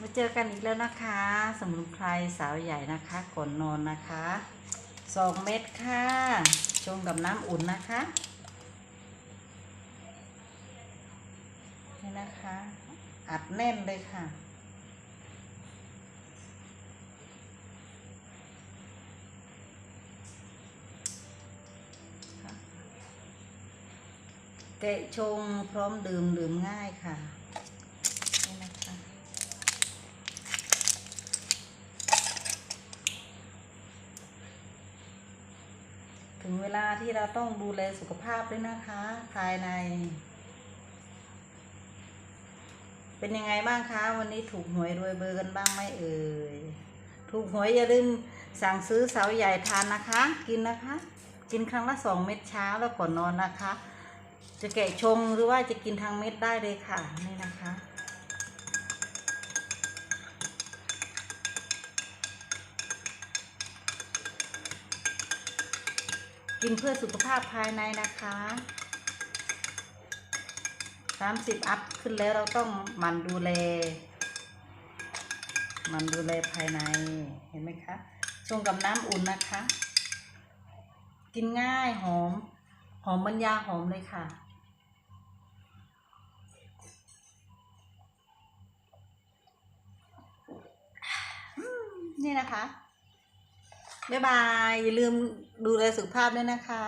มาเจอกันอีกแล้วนะคะ สมุนไพรสาวใหญ่นะคะก่อนนอนนะคะสองเม็ดค่ะชงกับน้ำอุ่นนะคะนี่นะคะ อัดแน่นเลยค่ะแกะชงพร้อมดื่มดื่มง่ายค่ะนี่นะคะ ถึ งเวลาที่เราต้องดูแลสุขภาพด้วยนะคะ ภายใน เป็นยังไงบ้างคะ วันนี้ถูกหวยรวยเบอร์กันบ้างไหมเอ่ย ถูกหวยอย่าลืมสั่งซื้อเสาใหญ่ทานนะคะ กินนะคะ กินครั้งละสองเม็ดเช้าแล้วก่อนนอนนะคะ จะแกะชงหรือว่าจะกินทางเม็ดได้เลยค่ะ นี่นะคะ กินเพื่อสุขภาพภายในนะคะสามสิบอัพขึ้นแล้วเราต้องมันดูแล มันดูแลภายในเห็นไหมคะชงกับน้ำอุ่นนะคะ กินง่ายหอม หอมบรรยาหอมเลยค่ะนี่นะคะ บ๊ายบาย อย่าลืมดูแลสุขภาพด้วยนะคะ